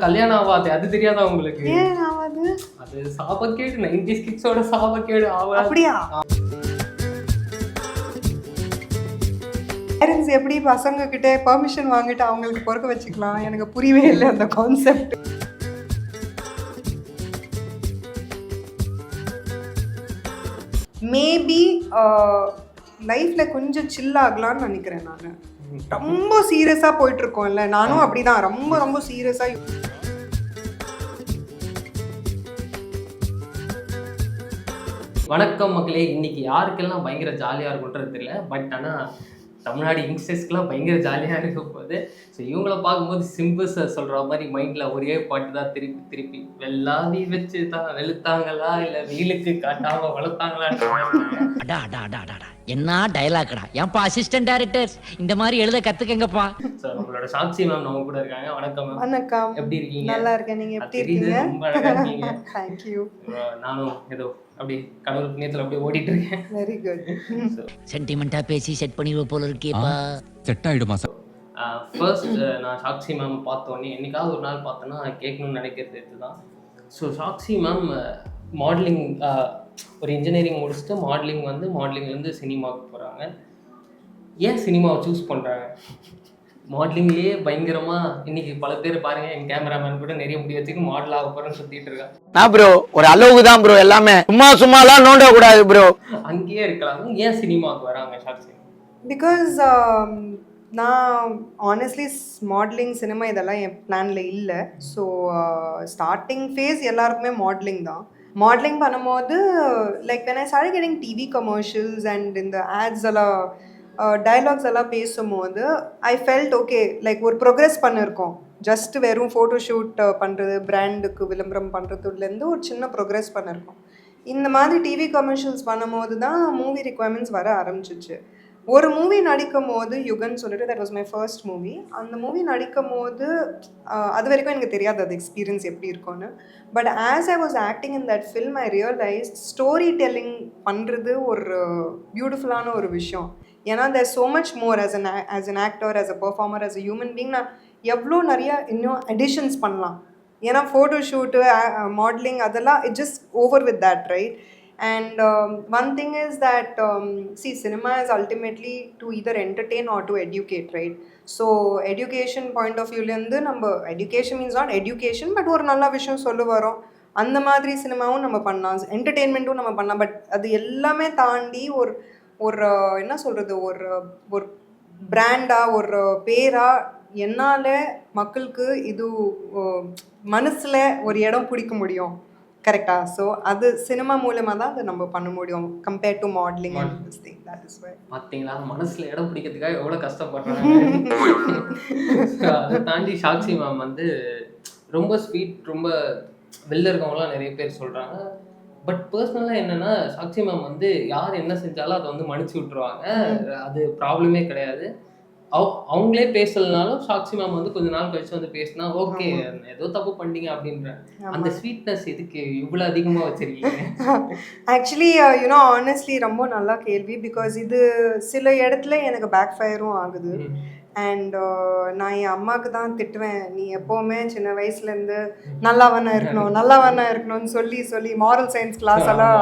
கல்யாணம் ஆகாது அது தெரியாதா உங்களுக்கு? ஏன் ஆகாது அது சாபக்கேடு நைன்டி கிட்ஸோட சாபக்கேடு ஆகாது அப்படியா? பேரண்ட்ஸ் எப்படி பசங்க கிட்ட பெர்மிஷன் வாங்கிட்டு அவங்களுக்கு பொறுக்க வச்சுக்கலாம்? எனக்கு புரியவே இல்லை அந்த கான்செப்ட் மேபி லைஃப்ல கொஞ்சம் சில் ஆகலாம்னு நினைக்கிறேன் நான். ரொம்ப சீரியஸா போயிட்டு இருக்கோம்ல நானும் அப்படிதான். ரொம்ப ரொம்ப சீரியஸா வணக்கம் மக்களே. இன்னைக்கு யாருக்கெல்லாம் பயங்கர ஜாலியாக இருக்குன்றது தெரியல. பட் ஆனால் தமிழ்நாடு யங்ஸ்டர்ஸ்க்குலாம் பயங்கர ஜாலியாக இருக்க போகுது ஸோ இவங்கள பார்க்கும்போது சிம்பிள் சார் சொல்கிற மாதிரி மைண்டில் ஒரே பாட்டு தான் திருப்பி திருப்பி வெள்ளாவி வச்சு தான் வெளுத்தாங்களா? இல்லை வெயிலுக்கு காட்டாம வளர்த்தாங்களான்ற என்ன டயலாக்டா ஏன்பா அசிஸ்டன்ட் டைரக்டர்ஸ் இந்த மாதிரி எழுத கத்துக்கங்கப்பா ஸோ நம்மளோட சாட்சி மேம் நம்ம கூட இருக்காங்க. வணக்கம் மேம் வணக்கம். எப்படி இருக்கீங்க? நல்லா இருக்கேன். நீங்க எப்படி தெரியுது, இருக்கீங்க? ரொம்ப அழகா இருக்கீங்க. தேங்க்யூ அஹ் நானும் ஏதோ அப்படி கடவுள் புண்ணியத்தில் அப்படியே ஓடிட்டு இருக்கேன் வெரி குட் சென்டிமெண்டா பேசி செட் பண்ணிடுவ போல இருக்கேப்பா செட் ஆயிடுமா சார் ஃபர்ஸ்ட் நான் சாக்ஷி மேம் பார்த்தோன்னே என்னைக்காவது ஒரு நாள் பார்த்தேன்னா கேட்கணும்னு நினைக்கிறது இதுதான். ஸோ சாக்ஷி மேம் மாடலிங் ஒரு இன்ஜினியரிங் முடிச்சுட்டு மாடலிங் வந்து மாடலிங்லேருந்து சினிமாவுக்கு போகிறாங்க ஏன் சினிமாவை சூஸ் பண்ணுறாங்க மாடலிங்லேயே பயங்கரமாக இன்னைக்கு பல பேர் பாருங்க என் கேமராமேன் கூட நிறைய முடி வச்சுக்கு மாடல் ஆக போகிறேன்னு சுற்றிட்டு இருக்காங்க. நான் ப்ரோ ஒரு அளவுக்கு தான் ப்ரோ எல்லாமே. சும்மா சும்மாலாம் நோண்ட கூடாது ப்ரோ அங்கேயே இருக்கலாம். ஏன் சினிமாவுக்கு வராங்க சாக்ஷி பிகாஸ் நான் ஆனஸ்ட்லி மாடலிங் சினிமா இதெல்லாம் என் பிளானில் இல்லை. ஸோ ஸ்டார்டிங் ஃபேஸ் எல்லாருக்குமே மாடலிங் தான். மாடலிங் பண்ணும்போது like when I start getting TV commercials and இந்த ஆட்ஸ் எல்லாம் டைலாக்ஸ் எல்லாம் பேசும்போது ஐ ஃபெல்ட் ஓகே லைக் ஒரு ப்ரோக்ரெஸ் பண்ணியிருக்கோம் ஜஸ்ட் வெறும் ஃபோட்டோ ஷூட் பண்ணுறது பிராண்டுக்கு விளம்பரம் பண்ணுறதுலேருந்து ஒரு சின்ன ப்ரோக்ரெஸ் பண்ணியிருக்கோம் இந்த மாதிரி டிவி கமர்ஷியல்ஸ் பண்ணும்போது தான் மூவி ரிக்குவயர்மெண்ட்ஸ் வர ஆரம்பிச்சிச்சு. ஒரு மூவி நடிக்கும் போது யுகன் சொல்லிட்டு that was my first movie அந்த மூவி நடிக்கும் போது அது வரைக்கும் எனக்கு தெரியாது அது எக்ஸ்பீரியன்ஸ் எப்படி இருக்கும்னு. But as I was acting in that film I realise story telling பண்ணுறது ஒரு பியூட்டிஃபுல்லான ஒரு விஷயம். ஏன்னா there so much more as an as an actor as a performer as a human being நான் எவ்வளோ நிறைய இன்னும் அடிஷன்ஸ் பண்ணலாம். ஏன்னா ஃபோட்டோ ஷூட்டு மாடலிங் அதெல்லாம் it just over with that right and one thing is that C cinema is ultimately to either entertain or to educate right so education point of வியூலேருந்து நம்ம education means not education but ஒரு நல்ல விஷயம் சொல்ல வரோம். அந்த மாதிரி சினிமாவும் நம்ம பண்ணலாம். என்டர்டெயின்மெண்ட்டும் நம்ம பண்ணலாம். பட் அது எல்லாமே தாண்டி ஒரு ஒரு என்ன சொல்கிறது ஒரு ஒரு பிராண்டாக ஒரு பேராக என்னால் மக்களுக்கு இது மனசில் ஒரு இடம் பிடிக்க முடியும். கரெக்டா ஸோ அது சினிமா மூலமாக தான் அதை நம்ம பண்ண முடியும். கம்பேர் டு மாடலிங் பார்த்தீங்களா மனசுல இடம் பிடிக்கிறதுக்காக எவ்வளோ கஷ்டப்படுறாங்க? அதை தாண்டி சாக்ஷி மேம் வந்து ரொம்ப ஸ்வீட் ரொம்ப வெளில இருக்கவங்களாம் நிறைய பேர் சொல்றாங்க. பட் பர்சனலாக என்னன்னா சாக்ஷி மேம் வந்து யார் என்ன செஞ்சாலும் அதை வந்து மன்னிச்சு விட்டுருவாங்க. அது ப்ராப்ளமே கிடையாது. அவங்களே பேசலனாலும் சாக்ஷி மேம் வந்து கொஞ்ச நாள் கழிச்சு வந்து பேசினா ஓகே ஏதோ தப்பு பண்ணீங்க அப்படின்ற அந்த ஸ்வீட்னஸ் எதுக்கு இவ்வளோ அதிகமாக வச்சிருக்கீங்க? ஆக்சுவலி யூனோ ஆனஸ்ட்லி ரொம்ப நல்லா கேள்வி பிகாஸ் இது சில இடத்துல எனக்கு பேக் ஃபயரும் ஆகுது அண்ட் நான் என் அம்மாவுக்கு தான் திட்டுவேன். நீ எப்போவுமே சின்ன வயசுலேருந்து நல்லவனா இருக்கணும் நல்லவனா இருக்கணும்னு சொல்லி சொல்லி மாரல் சயின்ஸ் கிளாஸ் எல்லாம்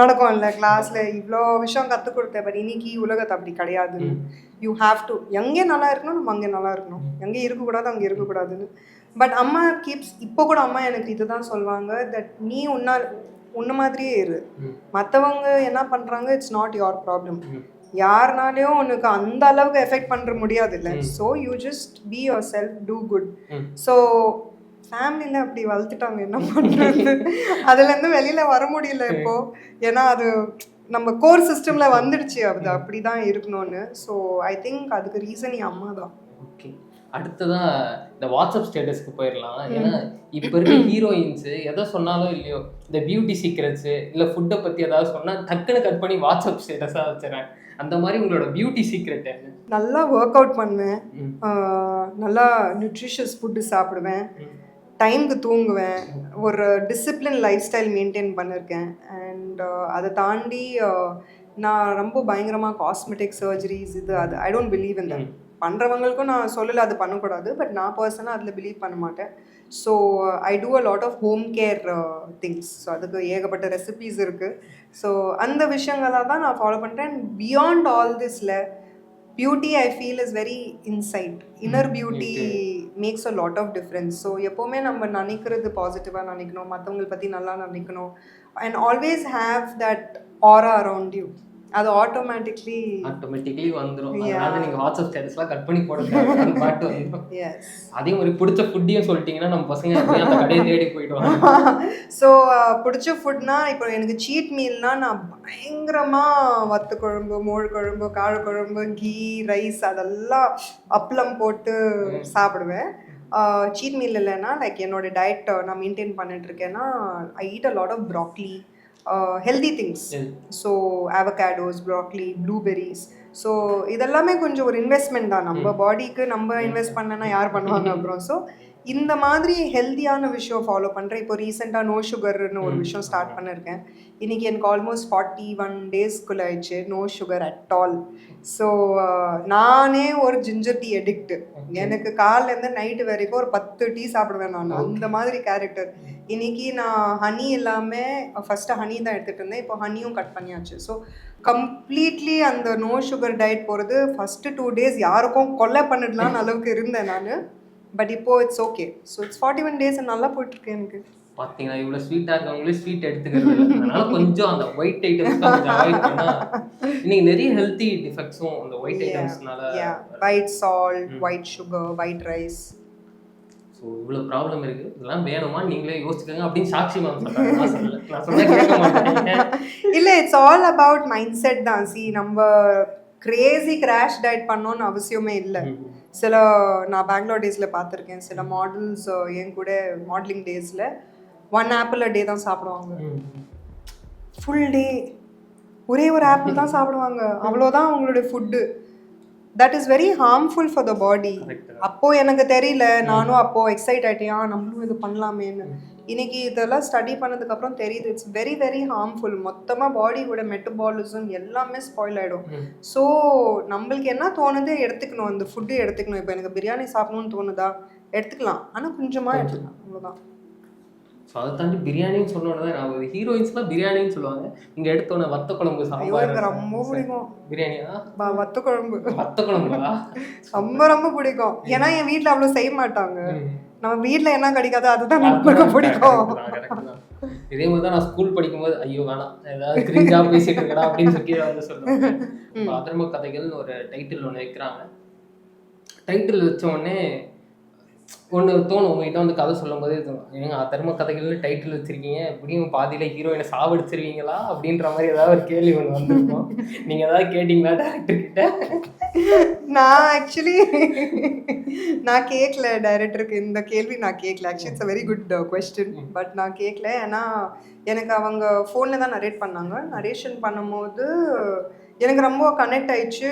நடக்கும்ல கிளாஸில் இவ்வளோ விஷயம் கற்றுக் கொடுத்தேன். பட் இன்னைக்கு உலகத்தை அப்படி கிடையாது. யூ ஹாவ் டு எங்கே நல்லா இருக்கணும் நம்ம அங்கே நல்லா இருக்கணும். எங்கே இருக்கக்கூடாது அங்கே இருக்கக்கூடாதுன்னு. பட் அம்மா கீப்ஸ் இப்போ கூட அம்மா எனக்கு இதுதான் சொல்லுவாங்க தட் நீ உன்னால் உன்ன மாதிரியே இரு. மற்றவங்க என்ன பண்ணுறாங்க இட்ஸ் நாட் யுவர் ப்ராப்ளம். யாருனாலையும் உனக்கு அந்த அளவுக்கு எஃபெக்ட் பண்ணுற முடியாது இல்லை. So you just be yourself do good. So ஃபேமிலியில் அப்படி வளர்த்துட்டாங்க என்ன பண்ணுறது அதுலேருந்து வெளியில் வர முடியல இப்போ. ஏன்னா அது நம்ம கோர் சிஸ்டமில் வந்துடுச்சு. அது அப்படி தான் இருக்கணும்னு. ஸோ ஐ திங்க் அதுக்கு ரீசன் என் அம்மா தான். ஓகே அடுத்ததா இந்த வாட்ஸ்அப் ஸ்டேட்டஸ்க்கு போயிடலாம் ஏன்னா இப்போ இருக்க ஹீரோயின்ஸ் எதை சொன்னாலும் இல்லையோ இந்த பியூட்டி சீக்ரெட்ஸ் இல்லை ஃபுட்டை பற்றி ஏதாவது சொன்னால் டக்குன்னு கட் பண்ணி வாட்ஸ்அப் ஸ்டேட்டஸாக வச்சுறேன் அந்த மாதிரி உங்களோட பியூட்டி சீக்ரெட் என்ன? நல்லா ஒர்க் அவுட் பண்ணுவேன். நல்லா நியூட்ரிஷியஸ் ஃபுட்டு சாப்பிடுவேன். டைமுக்கு தூங்குவேன். ஒரு டிசிப்ளின் லைஃப் ஸ்டைல் மெயின்டைன் பண்ணியிருக்கேன் அண்ட் அதை தாண்டி நான் ரொம்ப பயங்கரமாக காஸ்மெட்டிக் சர்ஜரிஸ் இது அது ஐ டோன்ட் பிலீவ் that ம். பண்ணுறவங்களுக்கும் நான் சொல்லலை அது பண்ணக்கூடாது. பட் நான் பர்சனலாக அதில் பிலீவ் பண்ண மாட்டேன். So I do a lot of home care things so அதுக்கு ஏகப்பட்ட ரெசிபீஸ் இருக்குது ஸோ அந்த விஷயங்களை தான் நான் ஃபாலோ பண்ணுறேன் beyond all திஸில் beauty I feel is very inside inner beauty makes a lot of difference so எப்போவுமே நம்ம நினைக்கிறது பாசிட்டிவாக நினைக்கணும். மற்றவங்களை பற்றி நல்லா நினைக்கணும். And always have that aura around you அது ஆட்டோமேட்டிக்லி ஆட்டோமேட்டிக்கலி வந்துரும். அதனால நீங்க வாட்ஸ்அப் ஸ்டேட்டஸ்லாம் கட் பண்ணி போடுங்க. அந்த பாட்டு வந்துரும். அதே மாதிரி பிடிச்ச ஃபுட்டையும் சொல்லிட்டீங்கன்னா நம்ம பசங்க அந்த கடையை தேடி போயிடுவாங்க. ஸோ பிடிச்ச ஃபுட்னா இப்போ எனக்கு சீட் மீல்னா நான் பயங்கரமாக வத்த குழம்பு மோர் குழம்பு காழ குழம்பு கீ ரைஸ் அதெல்லாம் அப்பளம் போட்டு சாப்பிடுவேன். சீட் மீல் இல்லைன்னா லைக் என்னோட டயட் நான் மெயின்டைன் பண்ணிட்டு இருக்கேன்னா I eat a lot of broccoli healthy things so avocados broccoli blueberries so இதெல்லாமே கொஞ்சம் ஒரு இன்வெஸ்ட்மெண்ட் தான். நம்ம பாடிக்கு நம்ம இன்வெஸ்ட் பண்ணனா யார் பண்ணுவாங்க அப்புறம்? ஸோ இந்த மாதிரி ஹெல்த்தியான விஷயம் ஃபாலோ பண்ணுறேன் இப்போ ரீசெண்டாக நோ சுகர்னு ஒரு விஷயம் ஸ்டார்ட் பண்ணியிருக்கேன் இன்னைக்கு எனக்கு ஆல்மோஸ்ட் ஃபார்ட்டி ஒன் டேஸ்க்குள்ள ஆயிடுச்சு no sugar at all so நானே ஒரு ஜிஞ்சர் டீ எடிக்ட் எனக்கு காலையிலேருந்து நைட்டு வரைக்கும் ஒரு பத்து டீ சாப்பிடுவேன் நான். அந்த மாதிரி கேரக்டர் இன்னைக்கு நான் ஹனி இல்லாமல் ஃபஸ்ட்டு ஹனி தான் எடுத்துகிட்டு இருந்தேன். இப்போ ஹனியும் கட் பண்ணியாச்சு. ஸோ கம்ப்ளீட்லி அந்த நோ சுகர் டயட் போகிறது ஃபஸ்ட்டு டூ டேஸ் யாருக்கும் கொலை பண்ணிடலான்னு அளவுக்கு இருந்தேன் நான். பட் இப்போ it's okay so it's forty one days நல்லா போயிட்டுருக்கு எனக்கு. பாத்தீங்கன்னா இவ்வளவு ஸ்வீட்டா இருக்கவங்களே ஸ்வீட் எடுத்துக்கிறது. அதனால கொஞ்சம் அந்த ஒயிட் ஐட்டம்ஸ் இன்னைக்கு நிறைய ஹெல்த்தி டிஃபெக்ட்ஸும் அந்த white ஐட்டம்ஸ்னால white salt white sugar white rice so இவ்வளவு ப்ராப்ளம் இருக்கு. இதெல்லாம் வேணுமா? நீங்களே யோசிச்சுக்கோங்க அப்படின்னு சாட்சி மேம் இல்லை it's all about mind set தான். சி நம்ம கிரேசி கிராஷ் டயட் பண்ணோன்னு அவசியமே இல்லை. சில நான் பெங்களூர் டேஸில் பார்த்துருக்கேன். சில மாடல்ஸ் என் கூட மாடலிங் டேஸில் ஒன் ஆப்பிள் டே தான் சாப்பிடுவாங்க. ஃபுல் டே ஒரே ஒரு ஆப்பிள் தான் சாப்பிடுவாங்க. அவ்வளோதான் அவங்களுடைய food that is very harmful for the body Correct. அப்போ எனக்கு தெரியல. நானும் அப்போ எக்ஸைட் ஆயிட்டேன். "ஆ, நம்மளும் இது பண்ணலாமேன்னு. இன்னைக்கு இதெல்லாம் ஸ்டடி பண்ணதுக்கு அப்புறம் தெரியுது இட்ஸ் வெரி வெரி ஹார்ம்ஃபுல் மொத்தமா பாடியோட மெட்டபாலிசம் எல்லாமே ஸ்பாயில் ஆயிடும். ஸோ நம்மளுக்கு என்ன தோணுது? எடுத்துக்கணும். அந்த ஃபுட்டு எடுத்துக்கணும். இப்போ எனக்கு பிரியாணி சாப்பிடணும்னு தோணுதா? எடுத்துக்கலாம். ஆனா கொஞ்சமா எடுத்துக்கலாம். அவ்வளவுதான். ஸோ அதை தாண்டி பிரியாணின்னு சொன்னோன்னே ஒரு ஹீரோயின்ஸ்லாம் பிரியாணின்னு சொல்லுவாங்க. இங்க எடுத்தோன்னே வத்த குழம்பு சாம்பார் ரொம்ப பிடிக்கும். பிரியாணியா? வத்த குழம்பு. வத்த குழம்புங்களா ரொம்ப ரொம்ப பிடிக்கும். ஏன்னா என் வீட்ல அவ்வளவு செய்ய மாட்டாங்க. நம்ம வீட்ல என்ன கிடைக்காதோ அதுதான் நமக்கு பிடிக்கும். இதே மாதிரி தான் நான் ஸ்கூல் படிக்கும்போது ஐயோ வேணாம். ஏதாவது கிரிஞ்சா பேசிட்டு இருக்கடா அப்படின்னு சொல்லி வந்து இப்ப அதர்ம கதைகள்னு ஒரு டைட்டில் ஒன்று வைக்கிறாங்க. டைட்டில் வச்ச உடனே ஒன்று தோணும். உங்ககிட்ட வந்து கதை சொல்லும் போதே தோணும் ஏங்க அதர்ம கதைகள்னு டைட்டில் வச்சிருக்கீங்க. எப்படியும் பாதியில ஹீரோயினை சாவடிச்சிருவீங்களா? அப்படின்ற மாதிரி ஏதாவது ஒரு கேள்வி ஒன்று வந்திருக்கும். நீங்க ஏதாவது கேட்டீங்களா டேரக்டர் கிட்ட? நான் ஆக்சுவலி நான் கேட்கல டைரக்டருக்கு இந்த கேள்வி நான் கேட்கல. Actually it's a very good question but நான் கேட்கல. ஏன்னா எனக்கு அவங்க ஃபோனில் தான் நரேட் பண்ணாங்க. நரேஷன் பண்ணும்போது எனக்கு ரொம்ப கனெக்ட் ஆயிடுச்சு.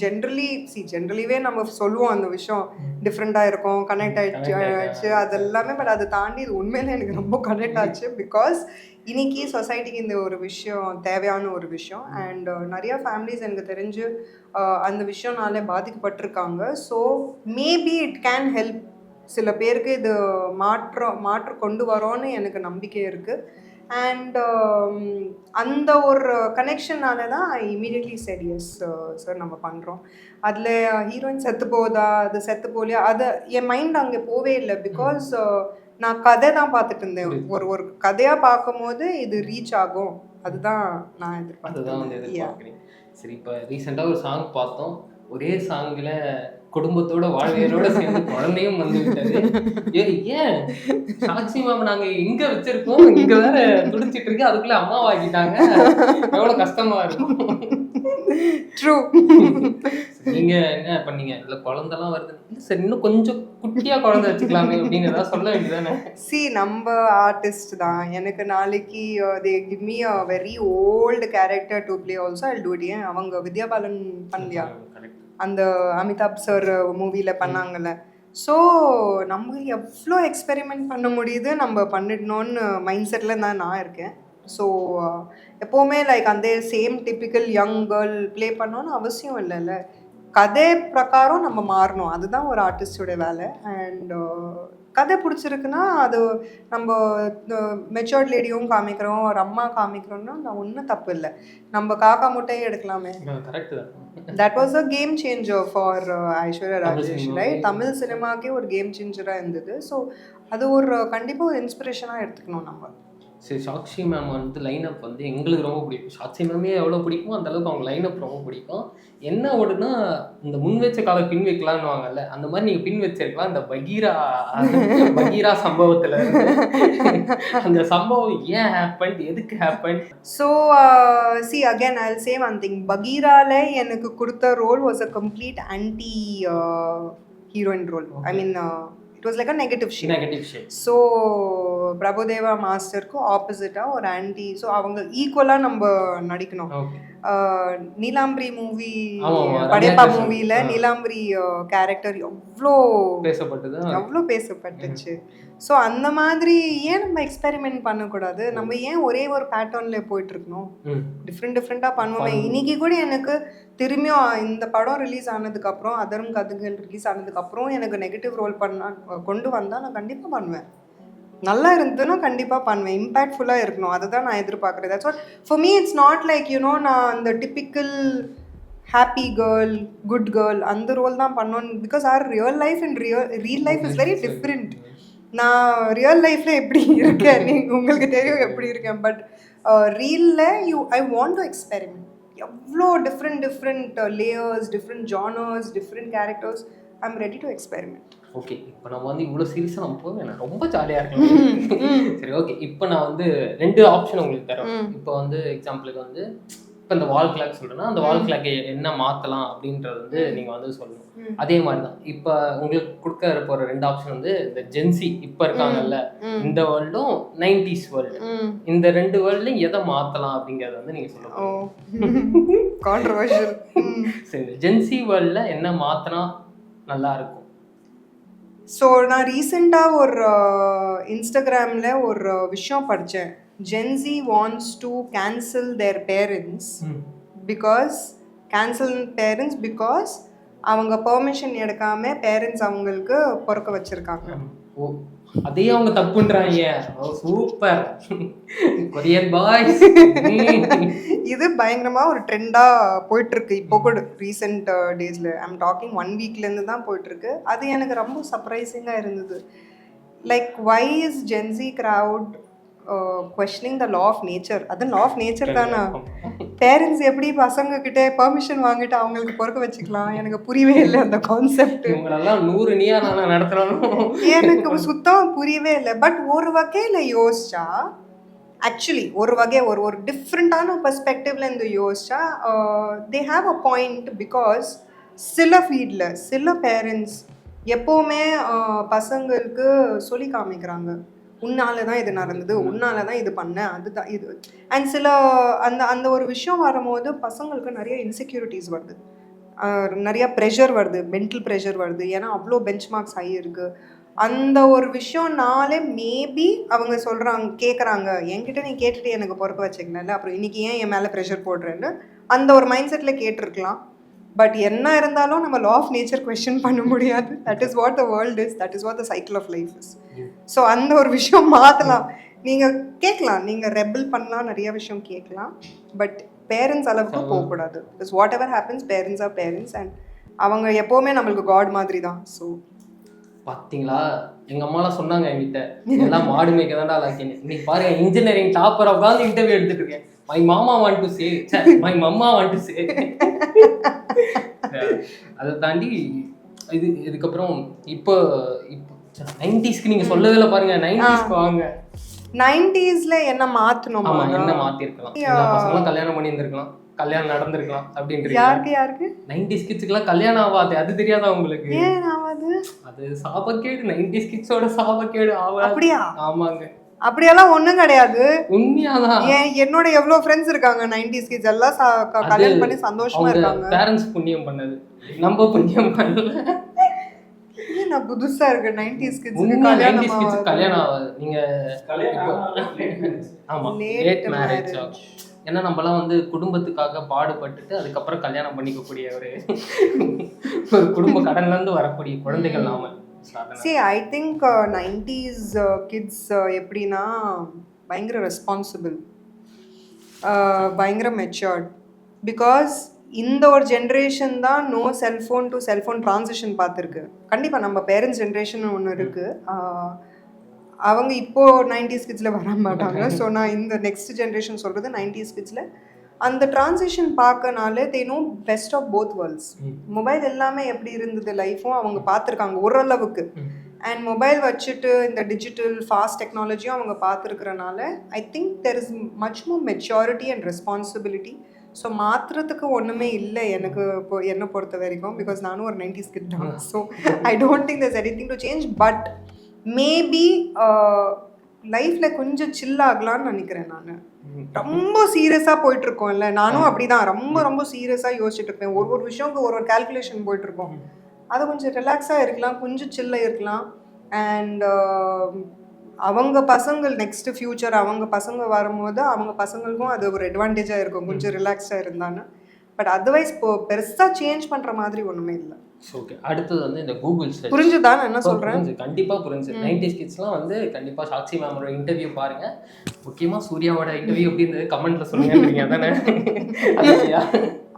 ஜென்ரலி சி ஜென்ரலிவே நம்ம சொல்லுவோம் அந்த விஷயம். டிஃப்ரெண்ட்டாக இருக்கும் கனெக்ட் ஆயிடுச்சு ஆயிடுச்சு. ஆயிடுச்சு. அது எல்லாமே பட் அதை தாண்டி இது உண்மையிலே எனக்கு ரொம்ப கனெக்ட் ஆச்சு. பிகாஸ் இன்னைக்கு சொசைட்டிக்கு இந்த ஒரு விஷயம் தேவையான ஒரு விஷயம். அண்ட் நிறைய ஃபேமிலிஸ் எனக்கு தெரிஞ்சு uh, அந்த விஷயம்னால பாதிக்கப்பட்டிருக்காங்க. So maybe it can help சில பேருக்கு இது மாற்றம் மாற்று கொண்டு வரோன்னு எனக்கு நம்பிக்கை இருக்குது அண்ட் அந்த ஒரு கனெக்ஷனால தான் ஐ இமீடியட்லி சரி எஸ் சார் நம்ம பண்ணுறோம் அதில் ஹீரோயின் செத்து போகுதா? அது செத்து போகலையா? அது என் மைண்ட் அங்கே போவே இல்லை. பிகாஸ் நான் கதை தான் பார்த்துட்டு இருந்தேன். ஒரு ஒரு கதையாக பார்க்கும்போது இது ரீச் ஆகும். அதுதான் நான் எதிர்பார்த்தேன் சரி இப்போ ரீசெண்டாக ஒரு சாங் பார்த்தோம். ஒரே சாங்கில் குடும்பத்தோட வாழ்வியலோட சேர்ந்து குழந்தையும் வந்து விட்டது. ஏன்? சாட்சி மாமா நாங்க எங்க வச்சிருக்கோம். இங்க வேற துடிச்சிட்டு இருக்கு. அதுக்குள்ள அம்மா வாங்கிட்டாங்க எவ்வளவு கஷ்டமா இருக்கும். ட்ரூ நீங்க என்ன பண்ணீங்க? இல்ல குழந்தைலாம் வருது. சரி இன்னும் கொஞ்சம் குட்டியா குழந்தை வச்சுக்கலாமே அப்படின்னு ஏதாவது சொல்ல வேண்டியதானே சி நம்ம ஆர்டிஸ்ட் தான். எனக்கு நாளைக்கு they give me a very old character to play also I do it ஏன்? அவங்க வித்யா பாலன் பண்ணியா கரெக்ட் அந்த அமிதாப் சார் மூவியில் பண்ணாங்கல்ல. ஸோ நம்ம எவ்வளோ எக்ஸ்பெரிமெண்ட் பண்ண முடியுது நம்ம பண்ணிடணும்னு மைண்ட் செட்டில் தான் நான் இருக்கேன். ஸோ எப்போவுமே லைக் அந்த same typical young girl play பண்ணோன்னு அவசியம் இல்லைல்ல. கதை பிரகாரம் நம்ம மாறணும். அதுதான் ஒரு ஆர்டிஸ்டோட வேலை. அண்ட் கதை பிடிச்சிருக்குன்னா அது நம்ம மெச்சோர்ட் லேடியும் காமிக்கிறோம் ஒரு அம்மா காமிக்கிறோம்னா நான் ஒன்றும் தப்பு இல்லை. நம்ம காக்கா முட்டையே எடுக்கலாமே. That was a game changer for Aishwarya Rajesh. Right Tamil சினிமாக்கே ஒரு கேம் சேஞ்சராக இருந்தது. ஸோ அது ஒரு கண்டிப்பாக ஒரு இன்ஸ்பிரேஷனாக எடுத்துக்கணும் நம்ம. சரி சாக்ஷி மேம் வந்து லைனப் வந்து எங்களுக்கு ரொம்ப பிடிக்கும். சாக்ஷி மேமே எவ்வளோ பிடிக்குமோ அந்த அளவுக்கு அவங்க லைனப் ரொம்ப பிடிக்கும். என்ன ஒடுனா இந்த முன் வச்ச காலை பின் வைக்கலாம்னு வாங்கல்ல அந்த மாதிரி நீங்கள் பின் வச்சிருக்கலாம். இந்த பகீரா பகீரா சம்பவத்தில் அந்த சம்பவம் ஏன் ஹேப்பன் எதுக்கு happen so see again I say one thing பகீரால எனக்கு கொடுத்த role was a complete anti heroine role I mean it was like a negative shade negative shade so Prabhudeva மாஸ்டருக்கு ஆப்போசிட்டாக ஒரு ஆன்டி ஸோ அவங்க ஈக்குவலாக நம்ம நடிக்கணும். நீலாம்பரி மூவி. மூவில ஆ. நீலாம்பரி கேரக்டர் எவ்வளோ பேசப்பட்டது. எவ்வளோ பேசப்பட்டுச்சு. ஸோ அந்த மாதிரி ஏன் நம்ம எக்ஸ்பெரிமெண்ட் பண்ணக்கூடாது? நம்ம ஏன் ஒரே ஒரு பேட்டர்ன்ல போயிட்டு இருக்கணும் டிஃப்ரெண்ட் டிஃப்ரெண்ட்டாக பண்ணுவோமே. இன்னைக்கு கூட எனக்கு திரும்பியும் இந்த படம் ரிலீஸ் ஆனதுக்கப்புறம் அதரும் கதைகள் ரிலீஸ் ஆனதுக்கப்புறம் எனக்கு நெகட்டிவ் ரோல் பண்ணா கொண்டு வந்தால் நான் கண்டிப்பாக பண்ணுவேன். நல்லா இருந்ததுன்னா கண்டிப்பாக பண்ணுவேன். இம்பேக்ட்ஃபுல்லாக இருக்கணும். அதுதான் நான் எதிர்பார்க்குறது. That's what for me it's not like you know நான் அந்த typical happy girl good girl அந்த ரோல் தான் பண்ணணும் because our real life and real real life is very different நான் ரியல் லைஃப்ல எப்படி இருக்கேன்? நீங்க உங்களுக்கு தெரியும் எப்படி இருக்கேன். But ரீல்ல you I want to experiment எவ்வளோ different different layers different genres different characters I am ready to experiment okay இப்போ நம்ம வந்து இவ்வளோ சீரியஸாக நம்ம போக வேணாம். ரொம்ப ஜாலியாக இருக்கணும். சரி ஓகே இப்போ நான் வந்து ரெண்டு ஆப்ஷன் உங்களுக்கு தரேன். இப்போ வந்து எக்ஸாம்பிளுக்கு வந்து இப்போ இந்த வால் கிளாக் சொல்றேன்னா அந்த வால் கிளாக் என்ன மாற்றலாம் அப்படின்றது வந்து நீங்கள் வந்து சொல்லணும். அதே மாதிரி தான் இப்போ உங்களுக்கு கொடுக்க போகிற ரெண்டு ஆப்ஷன் வந்து இந்த ஜென்சி இப்போ இருக்காங்கல்ல இந்த வேர்ல்டும் நைன்டிஸ் வேர்ல்டு இந்த ரெண்டு வேர்ல்ட்லையும் எதை மாற்றலாம் அப்படிங்கிறத வந்து நீங்கள் சொல்லணும் சரி ஜென்சி வேர்ல்டில் என்ன மாற்றினா நல்லா இருக்கும் ஸோ நான் ரீசெண்டாக ஒரு இன்ஸ்டாகிராமில் ஒரு விஷயம் படித்தேன் Gen Z wants to cancel their parents because cancel parents because அவங்க பெர்மிஷன் எடுக்காம பேரண்ட்ஸ் அவங்களுக்கு பிறக்க வச்சிருக்காங்க. ஓ அதே அவங்க தப்புன்றாங்க. சூப்பர் கொரியன் பாய்ஸ் இது பயங்கரமா ஒரு ட்ரெண்டா போயிட்டு இருக்கு இப்போ கூட ரீசெண்ட் டேஸ்ல ஐம் டாக்கிங் ஒன் வீக்ல இருந்து தான் போயிட்டு இருக்கு அது எனக்கு ரொம்ப சர்ப்ரைசிங்கா இருந்தது. Like why is Gen Z crowd questioning the law of nature அது லா ஆஃப் நேச்சர் தானே? பேரண்ட்ஸ் எப்படி பசங்க கிட்ட பெர்மிஷன் வாங்கிட்டு அவங்களுக்கு பிறக்க வச்சுக்கலாம்? எனக்கு புரியவே இல்லை அந்த கான்செப்ட் நூறு எனக்கு சுத்தம் புரியவே இல்லை. பட் ஒரு வகையில் யோசிச்சா ஆக்சுவலி ஒரு வகை ஒரு ஒரு டிஃப்ரெண்ட்டான பெர்ஸ்பெக்டிவ்ல இருந்து யோசிச்சா they have a point because சில ஃபீல்டில் சில பேரண்ட்ஸ் எப்போவுமே ஆஹ், பசங்களுக்கு சொல்லி காமிக்கிறாங்க. உன்னால தான் இது நடந்தது உன்னால தான் இது பண்ணேன் அதுதான் இது. அண்ட் சில அந்த அந்த ஒரு விஷயம் வரும்போது பசங்களுக்கு நிறைய இன்செக்யூரிட்டிஸ் வருது. நிறைய ப்ரெஷர் வருது மென்டல் ப்ரெஷர் வருது. ஏன்னா அவ்வளோ பெஞ்ச் மார்க்ஸ் ஹை இருக்கு. அந்த ஒரு விஷயம்னாலே மேபி அவங்க சொல்றாங்க கேட்குறாங்க என்கிட்ட நீ கேட்டுட்டு எனக்கு பொறுக்க வச்சுக்கல அப்புறம் இன்னைக்கு ஏன் என் மேலே ப்ரெஷர் போடுறேன்னு? அந்த ஒரு மைண்ட் செட்டில் கேட்டிருக்கலாம். பட் என்ன இருந்தாலும் நம்ம லா ஆஃப் நேச்சர் கொஸ்டின் பண்ண முடியாது. That is what the world is that is what the cycle of life is so அந்த ஒரு விஷயம் மாற்றலாம் நீங்கள் கேட்கலாம். நீங்கள் ரெபல் பண்ணலாம். நிறைய விஷயம் கேட்கலாம். பட் பேரண்ட்ஸ் அளவுக்கு போகக்கூடாது. Because whatever happens parents are parents and அவங்க எப்போவுமே நம்மளுக்கு காட் மாதிரி தான். ஸோ பாத்தீங்களா? எங்க அம்மாலாம் சொன்னாங்க என்கிட்ட. எல்லாம் மாடு மேய்க்க தான்டா லாக்கின்னு. இன்னைக்கு பாருங்க இன்ஜினியரிங் டாப்பர் உட்காந்து இன்டர்வியூ எடுத்துட்டு இருக்கேன். My mama want to say my mamma want to say அதை தாண்டி இது இதுக்கப்புறம் இப்போ இப்போ நைன்டிஸ்க்கு நீங்க சொல்லவே இல்லை பாருங்க நைன்டிஸ்க்கு வாங்க. நைன்டிஸில் என்ன ஆமா என்ன மாத்திருக்கலாம்? கல்யாணம் பண்ணி இருந்திருக்கலாம் கல்யாணம் நடந்திருக்கலாம் அப்படின்றீங்க. யாருக்கு யாருக்கு? நைன்டிஸ் கிட்ஸுக்குலாம் கல்யாணம் ஆகாது அது தெரியாதா உங்களுக்கு? ஏன் ஆகாது அது சாபக்கேடு நைன்டிஸ் கிட்ஸோட சாபக்கேடு ஆகாது அப்படியா? ஆமாங்க. அப்படியெல்லாம் ஒன்றும் கிடையாது. உண்மையாதான். ஏன் என்னோட எவ்வளோ ஃப்ரெண்ட்ஸ் இருக்காங்க நைன்டிஸ் கிட்ஸ் எல்லாம் கல்யாணம் பண்ணி சந்தோஷமா இருக்காங்க. பேரண்ட்ஸ் புண்ணியம் பண்ணது. நம்ம புண்ணியம் பண்ணல. நான் புதுசா இருக்கு? நைன்டிஸ் கிட்ஸ் கல்யாணம் 90s kids ஆகாது. கல்யாணம் ஆகாது. நீங்க. ஆமா. Late marriage. ஏன்னா நம்மலாம் வந்து குடும்பத்துக்காக பாடுபட்டுட்டு அதுக்கப்புறம் கல்யாணம் பண்ணிக்கக்கூடிய ஒரு ஒரு குடும்ப கடன்ல இருந்து வரக்கூடிய குழந்தைகள் நாம. See I think nineties kids uh, எப்படின்னா பயங்கர ரெஸ்பான்சிபிள் பயங்கர மெச்சூர்ட் பிகாஸ் இந்த ஒரு ஜென்ரேஷன் தான் no cellphone to cellphone transition பார்த்துருக்கு. கண்டிப்பாக நம்ம பேரண்ட்ஸ் ஜென்ரேஷன் ஒன்று இருக்குது அவங்க இப்போ நைன்டிஸ் கிட்ஸில் வர மாட்டாங்க. ஸோ நான் இந்த நெக்ஸ்ட் ஜென்ரேஷன் சொல்கிறது நைன்டிஸ் கிட்ஸில் அந்த transition பார்க்கனாலே they know best of both worlds mobile எல்லாமே எப்படி இருந்தது லைஃப்பும் அவங்க பார்த்துருக்காங்க ஓரளவுக்கு. அண்ட் மொபைல் வச்சுட்டு இந்த டிஜிட்டல் ஃபாஸ்ட் டெக்னாலஜியும் அவங்க பார்த்துருக்கறனால I think there is much more maturity and responsibility so மாற்றுறதுக்கு ஒன்றுமே இல்லை எனக்கு இப்போ என்னை பொறுத்த வரைக்கும் பிகாஸ் நானும் ஒரு நைன்டிஸ் கிட் தான். So I don't think there's anything to change but maybe லைஃப்பில் கொஞ்சம் ஆகலாம்னு நினைக்கிறேன் நான். ரொம்ப சீரியஸாக போயிட்டு இருக்கோம்ல நானும் அப்படிதான். ரொம்ப ரொம்ப சீரியஸாக யோசிச்சுட்டு இருப்பேன் ஒரு ஒரு விஷயம்க்கு ஒரு ஒரு கால்குலேஷன் போயிட்டு இருக்கோம் அது கொஞ்சம் ரிலாக்ஸாக இருக்கலாம். கொஞ்சம் சில்லாக இருக்கலாம். அண்ட் அவங்க பசங்கள் நெக்ஸ்ட் ஃப்யூச்சர் அவங்க பசங்க வரும்போது அவங்க பசங்களுக்கும் அது ஒரு அட்வான்டேஜாக இருக்கும். கொஞ்சம் ரிலாக்ஸாக இருந்தான்னு பட் அதர்வைஸ் இப்போ பெருசாக சேஞ்ச் பண்ணுற மாதிரி ஒன்றுமே இல்லை. ஓகே அடுத்தது வந்து இந்த கூகுள் சர்ச் புரிஞ்சுதா நான் என்ன சொல்கிறேன் புரிஞ்சு கண்டிப்பா புரிஞ்சு. நைன்டிஸ் கிட்ஸ்லாம் வந்து கண்டிப்பா சாக்ஷி மேமோட இன்டர்வியூ பாருங்க. முக்கியமா சூர்யாவோட இன்டர்வியூ எப்படி இருந்தது? கமெண்ட்ல சொல்லுங்க?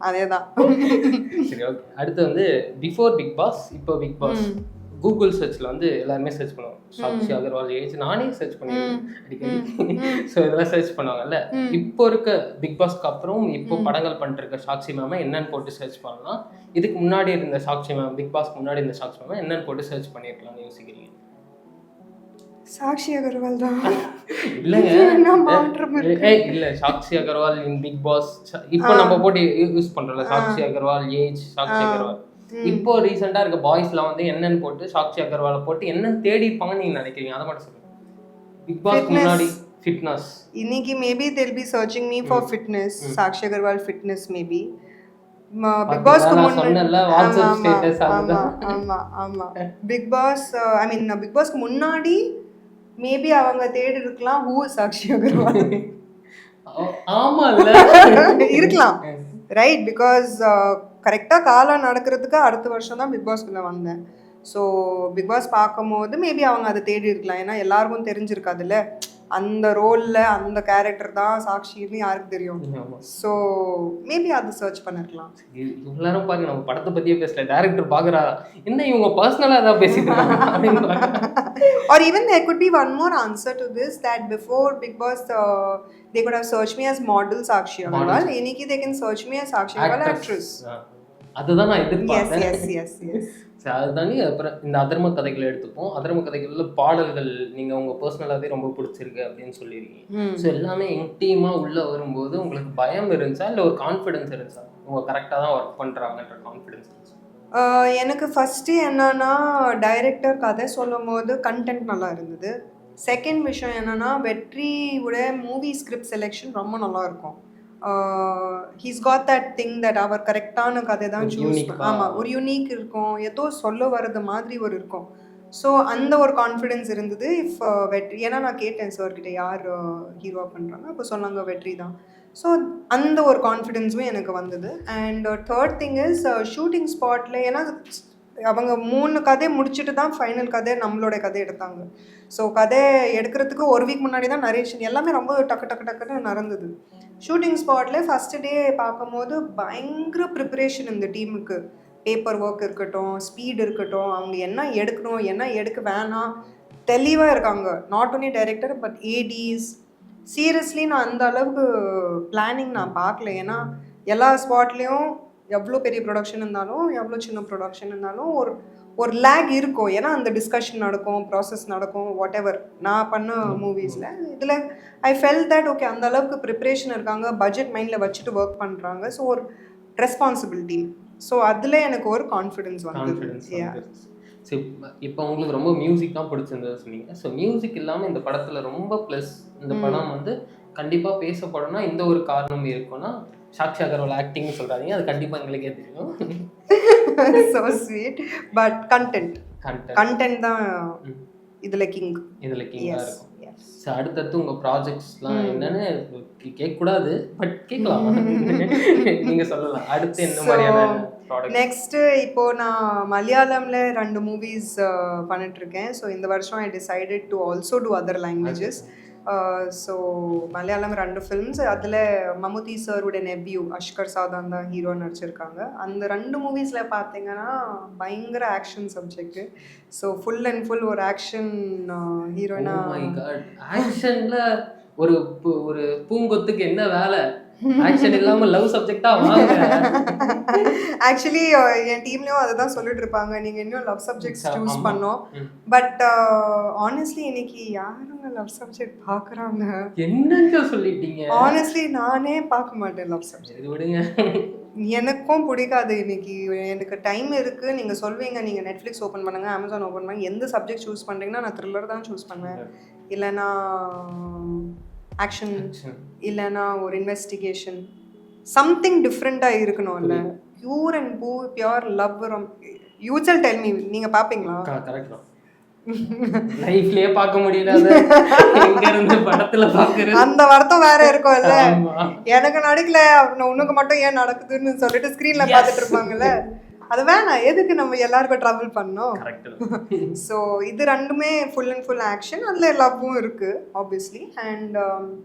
அதே தான் சரி ஓகே அடுத்து வந்து பிஃபோர் பிக் பாஸ் இப்போ பிக் பாஸ் கூகுள் சர்ச்ல வந்து எல்லாருமே சர்ச் பண்ணுவோம் சாக்ஷி அகர்வால் ஏஜ் நானே சர்ச் பண்ணிருக்கேன் அடிக்கடி. ஸோ இதெல்லாம் சர்ச் பண்ணுவாங்கல்ல. இப்போ இருக்க பிக் பாஸ்க்கு அப்புறம் இப்போ படங்கள் பண்ணிட்டு இருக்க சாக்ஷி மேம என்னன்னு போட்டு சர்ச் பண்ணலாம். இதுக்கு முன்னாடி இருந்த சாக்ஷி மேம் பிக் பாஸ்க்கு முன்னாடி இருந்த சாக்ஷி மேம் என்னன்னு போட்டு சர்ச் பண்ணிருக்கலாம்னு யோசிக்கிறீங்க? சாக்ஷி அகர்வால் தான். இல்லைங்க. இல்ல Sakshi Agarwal in Bigg Boss இப்போ நம்ம போட்டு யூஸ் பண்றோம்ல சாக்ஷி அகர்வால் ஏஜ் சாக்ஷி அகர்வால். இப்போ ரீசெண்டா இருக்க பாய்ஸ்லாம் வந்து என்னன்னு போட்டு சாக்ஷி அகர்வாலை போட்டு என்னன்னு தேடி இருப்பாங்கன்னு நீங்க நினைக்கிறீங்க? அதை மட்டும் சொல்லுங்க. பிக் பாஸ்க்கு. முன்னாடி ஃபிட்னஸ் இன்னைக்கு maybe they'll be searching me. For fitness Sakshi Agarwal fitness maybe Bigg பாஸ்க்கு முன்னாடி அதுதான். ஆமா ஆமா Bigg Boss I mean Bigg பாஸ்க்கு முன்னாடி மேபி அவங்க தேடி இருக்கலாம். ஹூ சாக்ஷி அகர்வால் ஆமா இருக்கலாம். ரைட் பிகாஸ் கரெக்டாக காலம் நடக்கிறதுக்கு அடுத்த வருஷம் தான் பிக் பாஸ்க்குள்ளே வந்தேன். ஸோ பிக் பாஸ் பார்க்கும்போது மேபி அவங்க அதை தேடி இருக்கலாம். ஏன்னா எல்லாருக்கும் தெரிஞ்சிருக்காதுல்ல? அந்த ரோலில் அந்த கேரக்டர் தான் சாக்ஷின்னு யாருக்கு தெரியும். ஸோ மேபி அது சர்ச் பண்ணிருக்கலாம் எல்லாரும் பாருங்க நம்ம படத்தை பத்தியே பேசல டேரக்டர் பாக்குறா என்ன இவங்க பர்சனலா ஏதாவது பேசிட்டு இருக்காங்க அப்படின்னு பாக்குறா. or even there could be one more answer to this that before Big Boss uh, they could have searched me as model Sakshi Agarwal. Iniki they can search me as Sakshi Agarwal Actress. actress. ஆ. அதுதான் நான் எதிர்பார்த்தேன் yes, yes, yes. சரி, அதுதாண்டி அப்புறம் இந்த அதர்ம கதைகளை எடுத்துப்போம். அதர்ம கதைகள்ல பாடல்கள் நீங்க உங்க பர்சனலாவே ரொம்ப பிடிச்சிருக்கு அப்படின்னு சொல்லியிருக்கீங்க. ஸோ எல்லாமே இன்டீமா உள்ள வரும்போது உங்களுக்கு பயம் இருந்துச்சா? இல்ல ஒரு கான்ஃபிடன்ஸ் இருந்துச்சா? உங்க கரெக்டா தான் ஒர்க் பண்றாங்கன்ற கான்ஃபிடன்ஸ் இருந்துச்சா? எனக்கு ஃபஸ்ட்டு என்னன்னா டைரக்டர் கதை சொல்லும் போது கண்டென்ட் நல்லா இருந்தது. செகண்ட் விஷயம் என்னன்னா வெற்றியோட மூவி ஸ்கிரிப்ட் செலெக்ஷன் ரொம்ப நல்லா இருக்கும். He's got that thing that அவர் கரெக்டான கதை தான் சூஸ். ஆமாம் ஒரு யூனிக் இருக்கும். ஏதோ சொல்ல வர்றது மாதிரி ஒரு இருக்கும். ஸோ அந்த ஒரு கான்ஃபிடென்ஸ் இருந்தது. இஃப் வெற்றி ஏன்னா நான் கேட்டேன் சார் கிட்ட யார் ஹீரோ பண்ணுறாங்க அப்போ சொன்னாங்க வெற்றி தான் ஸோ அந்த ஒரு கான்ஃபிடென்ஸும் எனக்கு வந்தது. And third thing is shooting ஸ்பாட்டில் ஏன்னா அவங்க மூணு கதை முடிச்சுட்டு தான் ஃபைனல் கதை நம்மளோட கதை எடுத்தாங்க. ஸோ கதை எடுக்கிறதுக்கு ஒரு வீக் முன்னாடி தான் நரேஷன் எல்லாமே ரொம்ப டக்கு டக்கு டக்குன்னு நடந்தது. ஷூட்டிங் ஸ்பாட்டில் ஃபஸ்ட்டு டே பார்க்கும்போது பயங்கர ப்ரிப்பரேஷன் இந்த டீமுக்கு பேப்பர் ஒர்க் இருக்கட்டும் ஸ்பீட் இருக்கட்டும் அவங்க என்ன எடுக்கணும் என்ன எடுக்க வேணாம் தெளிவாக இருக்காங்க. Not only director but ADs seriously நான் அந்த அளவுக்கு பிளானிங் நான் பார்க்கல. ஏன்னா எல்லா ஸ்பாட்லேயும் எவ்வளோ பெரிய ப்ரொடக்ஷன் இருந்தாலும் எவ்வளோ சின்ன ப்ரொடக்ஷன் இருந்தாலும் ஒரு ஒரு லேக் இருக்கும். ஏன்னா அந்த டிஸ்கஷன் நடக்கும் ப்ராசஸ் நடக்கும் வாட் எவர் நான் பண்ண மூவிஸில் இதில் ஐ ஃபெல் தட் ஓகே அந்த அளவுக்கு ப்ரிப்ரேஷன் இருக்காங்க. பட்ஜெட் மைண்டில் வச்சுட்டு ஒர்க் பண்ணுறாங்க ஸோ ஒரு ரெஸ்பான்சிபிலிட்டி ஸோ அதில் எனக்கு ஒரு கான்ஃபிடென்ஸ் Yeah. சரி இப்போ உங்களுக்கு ரொம்ப மியூசிக் தான் பிடிச்சிருந்தது சொன்னீங்க. ஸோ மியூசிக் இல்லாமல் இந்த படத்தில் ரொம்ப ப்ளஸ் இந்த படம் வந்து கண்டிப்பாக பேசப்படணும்னா இந்த ஒரு காரணம் இருக்கும்னா சாக்ஷி அகர்வால் ஆக்டிங் சொல்கிறாதீங்க அது கண்டிப்பாக எங்களுக்கே தெரியும். So sweet but content content தான். இதில் கிங் இதில் கிங்காக இருக்கும். So, அடுத்தடுத்து உங்க ப்ராஜெக்ட்ஸ்லாம் என்னன்னு கேட்க கூடாது பட் கேட்கலாம். நீங்க சொல்லலாம். அடுத்து என்ன மாதிரியான ப்ராடக்ட் நெக்ஸ்ட் இப்போ நான் மலையாளம்ல ரெண்டு மூவிஸ் பண்ணிட்டு இருக்கேன் ஸோ இந்த வருஷம் I decided to also do other languages Uh, so Malayalam ரெண்டு ஃபிலிம்ஸ் அதில் மமுதி சருடைய நெப்யூ அஷ்கர் சாதான் தான் ஹீரோ நடிச்சிருக்காங்க. அந்த ரெண்டு மூவிஸில் பார்த்தீங்கன்னா பயங்கர action subject so full and full ஒரு ஆக்ஷன் ஹீரோயினா ஆக்ஷனில் ஒரு ஒரு பூங்கொத்துக்கு என்ன வேலை? ஆக்ஷன் இல்லாம லவ் சப்ஜெக்டா வாங்க ஆக்சுவலி என் டீம்லயும் அதை தான் சொல்லிட்டு இருப்பாங்க. நீங்க இன்னும் லவ் சப்ஜெக்ட்ஸ் சூஸ். பண்ணோம். பட் ஆனஸ்ட்லி இன்னைக்கு யாருங்க லவ் சப்ஜெக்ட் பார்க்குறாங்க? என்னங்க சொல்லிட்டீங்க? ஆனஸ்ட்லி நானே பார்க்க மாட்டேன் லவ் சப்ஜெக்ட் விடுங்க. எனக்கும் பிடிக்காது இன்னைக்கு. எனக்கு டைம் இருக்கு. நீங்க சொல்வீங்க நீங்க நெட்ஃப்ளிக்ஸ் ஓப்பன் பண்ணுங்க அமேசான் ஓப்பன் பண்ணுங்க. எந்த சப்ஜெக்ட் சூஸ் பண்றீங்கன்னா நான் த்ரில்லர் தான் சூஸ் பண்ணுவேன். இல்லைன்னா ஆக்ஷன். இல்லைன்னா ஒரு இன்வெஸ்டிகேஷன் சம்திங் டிஃப்ரெண்ட்டாக இருக்கணும்ல பியூர் அண்ட் பூ pure love usual tell me நீங்கள் பார்ப்பீங்களா கரெக்ட் லைஃப்லயே பார்க்க முடியல அத. எங்க இருந்து படத்துல பாக்குறது? அந்த வருத்தம் வேற இருக்கும்ல ஆமா. எனக்கு நடக்கல. உனக்கு மட்டும் ஏன் நடக்குதுன்னு சொல்லிட்டு ஸ்க்ரீன்ல பார்த்துட்டு இருப்பாங்கல்ல? அது வேணாம். எதுக்கு நம்ம எல்லாருக்கும் ட்ராவல் பண்ணோம் ஸோ இது ரெண்டுமே ஃபுல் அண்ட் ஃபுல் ஆக்ஷன் அதில் லவ்வும் இருக்கு ஆப்வியஸ்லி அண்ட்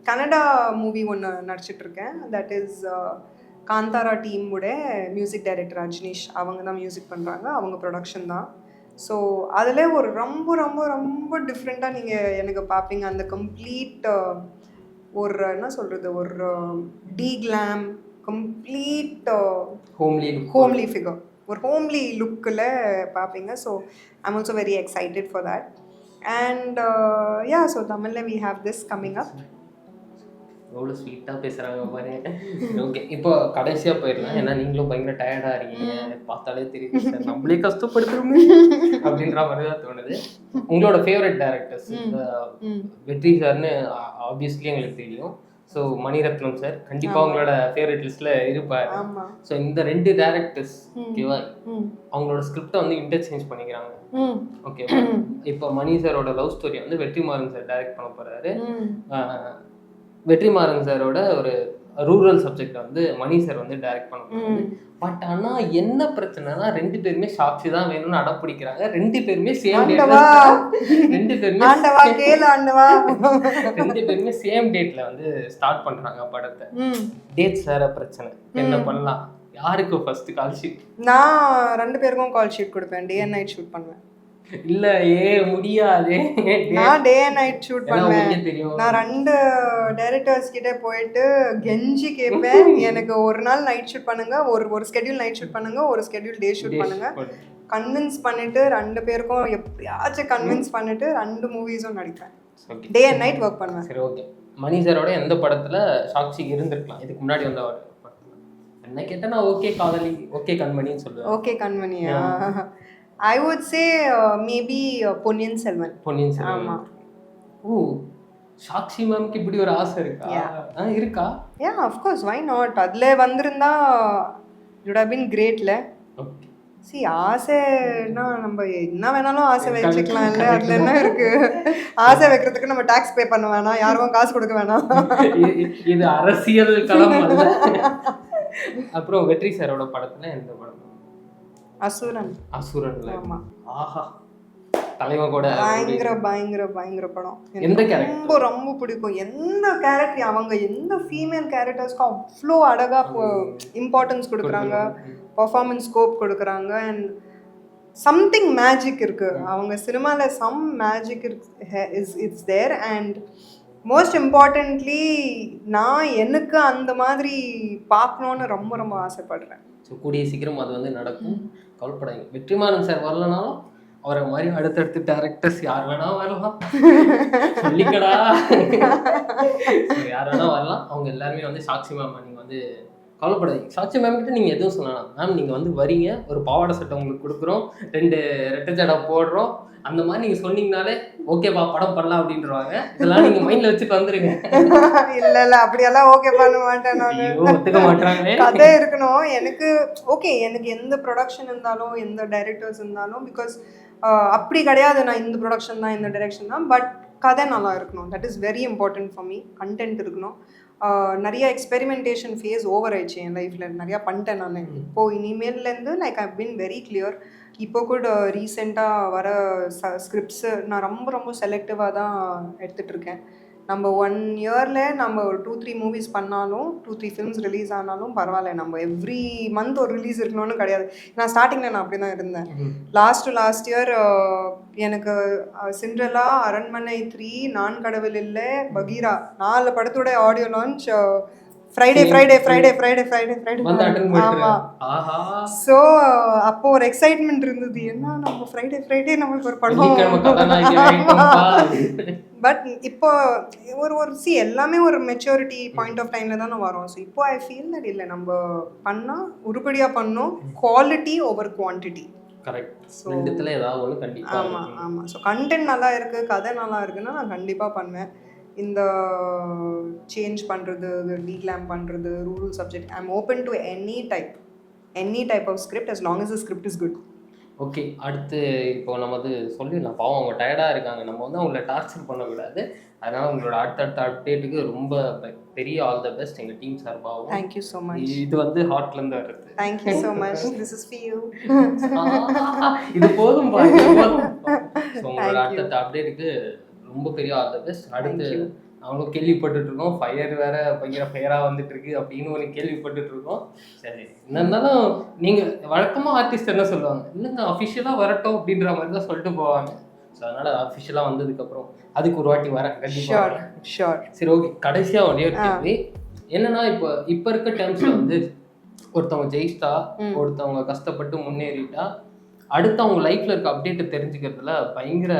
கனடா மூவி ஒன்று நடிச்சிட்டு இருக்கேன் தட் இஸ் காந்தாரா டீமோட மியூசிக் டைரக்டர் ரஜ்னீஷ் அவங்க தான் மியூசிக் பண்ணுறாங்க அவங்க ப்ரொடக்ஷன் தான். ஸோ அதில் ஒரு ரொம்ப ரொம்ப ரொம்ப டிஃப்ரெண்ட்டாக நீங்கள் எனக்கு பார்ப்பீங்க அந்த கம்ப்ளீட் ஒரு என்ன சொல்கிறது ஒரு deglam complete homely homely figure ஒரு ஹோம்லி லுக்கில் பார்ப்பீங்க so I'm also very excited for that and yeah so தமிழில் we have this coming up எவ்வளவு ஸ்வீட்டா பேசுறாங்க பாரு. ஓகே இப்போ கடைசியா போயிடலாம். ஏன்னா நீங்களும் பயங்கர டயர்டா இருக்கீங்க. பார்த்தாலே தெரியுது சார் நம்மளே கஷ்டப்படுத்துறோமே அப்படின்ற மாதிரி தான் தோணுது. உங்களோட ஃபேவரட் டேரக்டர்ஸ் வெற்றி சார்னு ஆப்வியஸ்லி எங்களுக்கு தெரியும். ஸோ மணிரத்னம் சார் கண்டிப்பா உங்களோட ஃபேவரட் லிஸ்ட்ல இருப்பார் ஸோ இந்த ரெண்டு டேரக்டர்ஸ் ஓகேவா அவங்களோட ஸ்கிரிப்டை வந்து இன்டர்சேஞ்ச் பண்ணிக்கிறாங்க. ஓகே இப்போ மணி சாரோட லவ் ஸ்டோரி வந்து வெற்றிமாறன் சார் டைரக்ட் பண்ண ஆஹ் வெற்றிமாறன் சாரோட ஒரு ரூரல் சப்ஜெக்ட் வந்து மணி சார் வந்து டைரக்ட் பண்ண பட் ஆனா என்ன பிரச்சனைனா ரெண்டு பேருமே சாட்சி தான் வேணும்னு அடம் பிடிக்கிறாங்க ரெண்டு பேருமே சேம். ரெண்டு பேருமே ரெண்டு பேருமே சேம் டேட்ல வந்து ஸ்டார்ட் பண்றாங்க படத்தை. டேட்ஸ் வேற பிரச்சனை. என்ன பண்ணலாம்? யாருக்கு ஃபர்ஸ்ட் கால் ஷீட் நான் ரெண்டு பேருக்கும் கால் ஷீட் கொடுப்பேன். டே அண்ட் நைட் ஷூட் பண்ணுவேன். இல்ல ஏ முடியாதே. நான் டே அண்ட் நைட் ஷூட் தெரியும். நான் ரெண்டு டைரக்டர்ஸ் கிட்ட போயிட்டு கெஞ்சி கேட்பேன் எனக்கு ஒரு நாள் நைட் ஷூட் பண்ணுங்க ஒரு ஒரு ஸ்கெடியூல் நைட் ஷூட் பண்ணுங்க ஒரு ஸ்கெடியூல் டே ஷூட் பண்ணுங்க. கன்வின்ஸ் பண்ணிட்டு ரெண்டு பேருக்கும் எப்படியாச்சும் கன்வின்ஸ் பண்ணிட்டு ரெண்டு மூவிஸும் நடிப்பேன். டே அண்ட் நைட் ஒர்க் பண்ணுவேன். சரி ஓகே மணி சாரோட எந்த படத்துல சாக்ஷி இருந்திருக்கலாம்? இதுக்கு முன்னாடி வந்த என்ன கேட்டா நான் ஓகே காதலி ஓகே கண்மணின்னு சொல்லுவேன். Okay கண்மணியா? I would say maybe Ponniyin Selvan Ponniyin Selvan ஆமா. ஓ சாக்ஷி மேம்க்கு இப்படி ஒரு ஆசை இருக்கா? இருக்கா? யா அஃப்கோர்ஸ் வை நாட் அதில் வந்திருந்தா ஹவ் பின் கிரேட்ல சி ஆசைன்னா நம்ம என்ன வேணாலும் ஆசை வச்சுக்கலாம்ல correct. அதுல என்ன இருக்கு? ஆசை வைக்கிறதுக்கு நம்ம டாக்ஸ் பே பண்ண வேணாம் யாருக்கும் காசு கொடுக்க வேணாம். இது அரசியல் களம் அப்புறம் வெற்றி சாரோட படத்துல எந்த படம்? அசுரன். அசுரன்ல. ஆமா. ஆஹா. தலைவன் கூட பயங்கர பயங்கர பயங்கர படம்? ரொம்ப ரொம்ப பிடிக்கும். எந்த கேரக்டர் அவங்க எந்த ஃபீமேல் கேரக்டர்ஸ்க்கும் அவ்வளோ அழகா இம்பார்ட்டன்ஸ் கொடுக்குறாங்க. பர்ஃபார்மன்ஸ் ஸ்கோப் கொடுக்குறாங்க. அண்ட் சம்திங் மேஜிக் இருக்கு. அவங்க சினிமாவில் some magic is it's there and most importantly நான் எனக்கு அந்த மாதிரி பார்க்கணுன்னு ரொம்ப ரொம்ப ஆசைப்படுறேன். ஸோ கூடிய சீக்கிரம் அது வந்து நடக்கும். கவலைப்படாதீங்க. வெற்றிமாறன் சார் வரலனாலும் அவரை மாதிரி அடுத்தடுத்து டேரக்டர்ஸ் யார் வேணா வரலாம். சொல்லிக்கடா. யார் வேணா வரலாம். அவங்க எல்லாருமே வந்து சாட்சி மேம் நீங்கள் வந்து கவலைப்படாதீங்க. சாட்சி மேம் கிட்ட நீங்க எதுவும் சொல்லலாம். மேம் நீங்க வந்து வரீங்க ஒரு பாவாடை சட்டை உங்களுக்கு கொடுக்குறோம். ரெண்டு ரெட்டை ஜடை போடுறோம். அந்த மாதிரி நீங்க சொன்னீங்கனாலே ஓகேப்பா படம் பண்ணலாம் அப்படின்றவாங்க. இதெல்லாம் நீங்க மைண்ட்ல வச்சுட்டு வந்துருங்க. இல்ல இல்ல. அப்படியெல்லாம் ஓகே பண்ண மாட்டேன் நான். ஒத்துக்க மாட்டாங்களே கதை இருக்கணும். எனக்கு ஓகே எனக்கு எந்த ப்ரொடக்ஷன் இருந்தாலும் எந்த டைரக்டர்ஸ் இருந்தாலும் பிகாஸ் அப்படி கிடையாது. நான் இந்த ப்ரொடக்ஷன் தான் இந்த டைரக்ஷன் தான். பட் கதை நல்லா இருக்கணும். That is very important for me content இருக்கணும். நிறைய எக்ஸ்பெரிமெண்டேஷன் ஃபேஸ் ஓவர் ஆயிடுச்சு என் லைஃப்பில் நிறையா பண்ணிட்டேன் நான். இப்போது இனிமேல்லேருந்து like I been very clear இப்போ கூட ரீசெண்டாக வர ச ஸ்கிரிப்ட்ஸு நான் ரொம்ப ரொம்ப செலக்டிவாக தான் எடுத்துகிட்டு இருக்கேன். நம்ம ஒன் இயரில் நம்ம ஒரு டூ த்ரீ மூவிஸ் பண்ணாலும் டூ த்ரீ ஃபிலிம்ஸ் ரிலீஸ் ஆனாலும் பரவாயில்ல. நம்ம எவ்ரி மந்த் ஒரு ரிலீஸ் இருக்கணும்னு கிடையாது. நான் ஸ்டார்டிங்கில் நான் அப்படி தான் இருந்தேன் லாஸ்ட் லாஸ்ட் இயர் எனக்கு சிண்ட்ரலா அரண்மனை த்ரீ நான் கடவுள் இல்லை பகீரா நாலு படத்தோட audio launch Friday Friday Friday Friday Friday Friday ஆமா. ஸோ அப்போ ஒரு எக்ஸைட்மெண்ட் இருந்தது. என்ன நம்ம ஃப்ரைடே ஃப்ரைடே நம்மளுக்கு ஒரு. படம் பட் இப்போ ஒரு ஒரு சி எல்லாமே ஒரு மெச்சூரிட்டி பாயிண்ட் ஆஃப் டைம்ல தானே வரும். ஸோ இப்போ ஐ ஃபீல் தட் இல்லை. நம்ம பண்ணால் உருப்படியாக பண்ணோம். குவாலிட்டி ஓவர் குவான்டிட்டி கரெக்ட் கண்டிப்பா ஆமாம். ஆமாம் ஸோ கண்டென்ட் நல்லா இருக்குது கதை நல்லா இருக்குன்னா நான் கண்டிப்பாக பண்ணுவேன். இந்த சேஞ்ச் பண்ணுறது டீக்ளாம் பண்ணுறது rural subject I am open to any type any type of script as long as the script is good. Okay அடுத்து இப்போ நம்ம வந்து சொல்லிடலாம். பாவம் அவங்க டயர்டாக இருக்காங்க. நம்ம வந்து அவங்கள டார்ச்சர் பண்ணக்கூடாது. அதனால உங்களோட அடுத்தடுத்த அப்டேட்டுக்கு ரொம்ப பெரிய ஆல் த பெஸ்ட் எங்கள் டீம் சார்பாகவும் தேங்க் யூ ஸோ மச் இது வந்து ஹார்ட்லேருந்து வருது. Thank you so much this is you. இது போதும் உங்களோட. அடுத்தடுத்த அப்டேட்டுக்கு ரொம்ப பெரிய ஆல் த பெஸ்ட் அடுத்து. நாங்களும் கேள்விப்பட்டுட்டு இருக்கோம் ஃபயர் வேற பயங்கர ஃபயராக வந்துட்டு இருக்கு அப்படின்னு ஒரு கேள்விப்பட்டுட்டு இருக்கோம் சரி. என்ன இருந்தாலும் நீங்க வழக்கமா ஆர்டிஸ்ட் என்ன சொல்லுவாங்க? இல்லைங்க அஃபிஷியலாக வரட்டும் அப்படின்ற மாதிரி தான் சொல்லிட்டு போவாங்க. ஸோ அதனால அஃபிஷியலாக வந்ததுக்கப்புறம் அதுக்கு ஒரு வாட்டி வரேன். கண்டிப்பாக சரி ஓகே கடைசியா ஒரே ஒரு கேள்வி. என்னன்னா இப்போ இப்போ இருக்க டைம்ஸ்ல வந்து ஒருத்தவங்க ஜெயிச்சிட்டா ஒருத்தவங்க கஷ்டப்பட்டு முன்னேறிட்டா அடுத்து அவங்க லைஃப்ல இருக்க அப்டேட்டை தெரிஞ்சுக்கிறதுல பயங்கர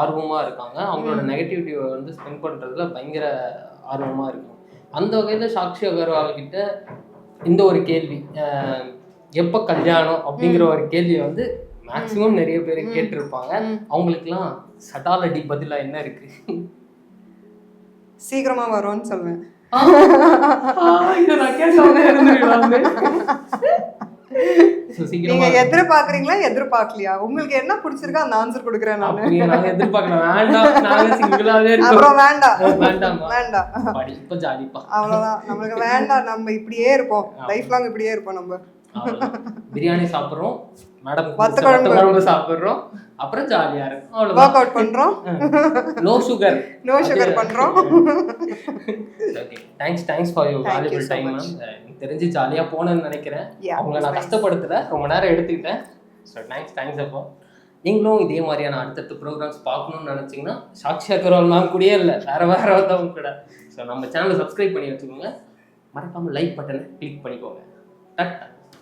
ஆர்வமா இருக்காங்க. அவங்களோட நெகட்டிவிட்டியை வந்து ஸ்பெண்ட் பண்றதுல பயங்கர ஆர்வமா இருக்காங்க அந்த வகையில சாக்ஷி அகர்வால் கிட்ட இந்த ஒரு கேள்வி எப்ப கல்யாணம் அப்படிங்கிற ஒரு கேள்வியை வந்து மேக்சிமம் நிறைய பேர் கேட்டிருப்பாங்க. அவங்களுக்குலாம் சட்டாலடி பதிலா என்ன இருக்கு? சீக்கிரமா வரும்னு சொல்லுவேன் நீங்க எதிர்பார்க்கறீங்களா? எதிர்பார்க்கலையா? உங்களுக்கு என்ன பிடிச்சிருக்கோ அந்த ஆன்சர் கொடுக்குறேன் நான். எதிர்பார்க்கலாம் வேண்டாம். நாங்க சிங்கிளாவே இருக்கோம். அப்புறம் வேண்டாம். வேண்டாமா வேண்டாம். படி இப்ப ஜாலிப்பா. அவ்வளவுதான். நம்மளுக்கு வேண்டாம். நம்ம இப்படியே இருப்போம். லைஃப் லாங் இப்படியே இருப்போம் நம்ம. பிரியாணி சாப்பிடுறோம். வத்த குழம்பு. சாப்பிடுறோம். அப்புறம் ஜாலியா இருக்கும். ஒர்க் அவ்வளவுதான் அவுட் பண்றோம். நோ சுகர் நோ சுகர் பண்றோம். Okay thanks thanks for you valuable time. Ma'am தெரிஞ்சு ஜாலியா போனேன்னு நினைக்கிறேன். அவங்கள நான். கஷ்டப்படுத்தல. ரொம்ப நேரம் எடுத்துக்கிட்டேன். ஸோ தேங்க்ஸ் தேங்க்ஸ் அப்போ. நீங்களும் இதே மாதிரியான அடுத்தடுத்த ப்ரோக்ராம்ஸ் பார்க்கணும்னு நினச்சிங்கன்னா சாக்ஷி அகர்வால் மேம் கூடயே இல்லை. வேற வேற ஒருத்தவங்க கூட. ஸோ நம்ம சேனலை சப்ஸ்கிரைப் பண்ணி வச்சுக்கோங்க. மறக்காம லைக் பட்டனை கிளிக் பண்ணிக்கோங்க. டட்டா